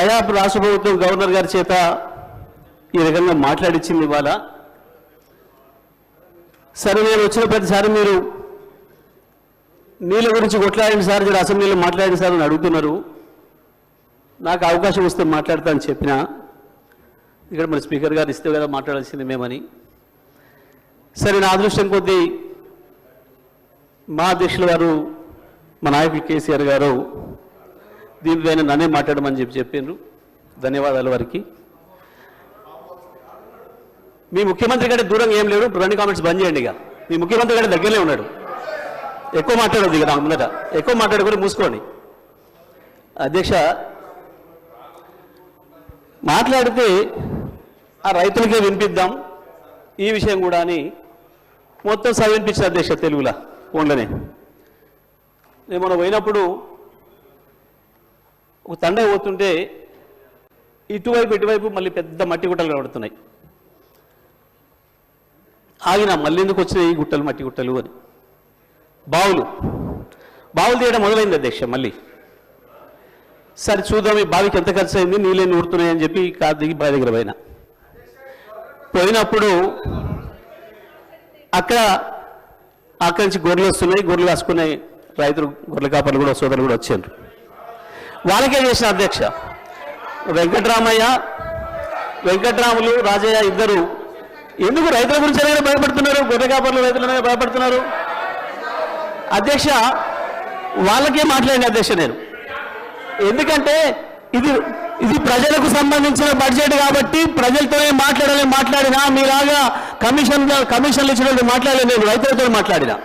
అయా రాష్ట్ర ప్రభుత్వం గవర్నర్ గారి చేత ఈ రకంగా మాట్లాడిచ్చింది ఇవాళ. సరే నేను వచ్చిన ప్రతిసారి మీరు నీళ్ళ గురించి కొట్లాడండి సార్ జర అసెంబ్లీలో మాట్లాడండి సార్ అని అడుగుతున్నారు. నాకు అవకాశం వస్తే మాట్లాడతా అని చెప్పిన. ఇక్కడ మన స్పీకర్ గారు ఇస్తే కదా మాట్లాడాల్సింది మేమని. సరే నా అదృష్టం కొద్దీ మా అధ్యక్షుల గారు మా నాయకులు కేసీఆర్ గారు దీనిపైన నన్నే మాట్లాడమని చెప్పి చెప్పిండ్రు. ధన్యవాదాలు వారికి. మీ ముఖ్యమంత్రి కంటే దూరంగా ఏం లేడు. రెండు కామెంట్స్ బంద్ చేయండి ఇక. మీ ముఖ్యమంత్రి కంటే దగ్గరనే ఉన్నాడు. ఎక్కువ మాట్లాడదు ఇక నా ముందట. ఎక్కువ మాట్లాడుకొని మూసుకోండి. అధ్యక్ష మాట్లాడితే ఆ రైతులకే వినిపిద్దాం. ఈ విషయం కూడా అని మొత్తం చదివినిపించారు అధ్యక్ష తెలుగులా ఫోన్లోనే. నేను మనం పోయినప్పుడు ఒక తండ పోతుంటే ఇటువైపు ఇటువైపు మళ్ళీ పెద్ద మట్టి గుట్టలు కనబడుతున్నాయి. ఆగిన మళ్ళీ ఎందుకు వచ్చినాయి ఈ గుట్టలు మట్టి గుట్టలు అని? బావులు. బావులు తీయడం మొదలైంది అధ్యక్ష మళ్ళీ. సరే చూద్దాం ఈ బావికి ఎంత ఖర్చు అయింది నీళ్ళని ఊరుతున్నాయని చెప్పి కాదు దిగి బావి దగ్గర పోయినా. పోయినప్పుడు అక్కడ అక్కడి నుంచి గొర్రెలు వస్తున్నాయి గొర్రెలు కాసుకున్నాయి రైతులు గొర్రెల కాపర్లు కూడా సోదరులు కూడా వచ్చారు. వాళ్ళకే చేసిన అధ్యక్ష. వెంకటరామయ్య వెంకటరాములు రాజయ్య ఇద్దరు. ఎందుకు రైతుల గురించి ఎలాగైనా భయపడుతున్నారు? గొర్రె కాపర్లు రైతులనే భయపడుతున్నారు? అధ్యక్ష వాళ్ళకే మాట్లాడిన అధ్యక్ష నేను. ఎందుకంటే ఇది ఇది ప్రజలకు సంబంధించిన బడ్జెట్ కాబట్టి ప్రజలతోనే మాట్లాడాలని మాట్లాడినా మీలాగా కమిషన్ కమిషన్లు ఇచ్చినట్టు మాట్లాడలేదు నేను రైతులతో మాట్లాడినా.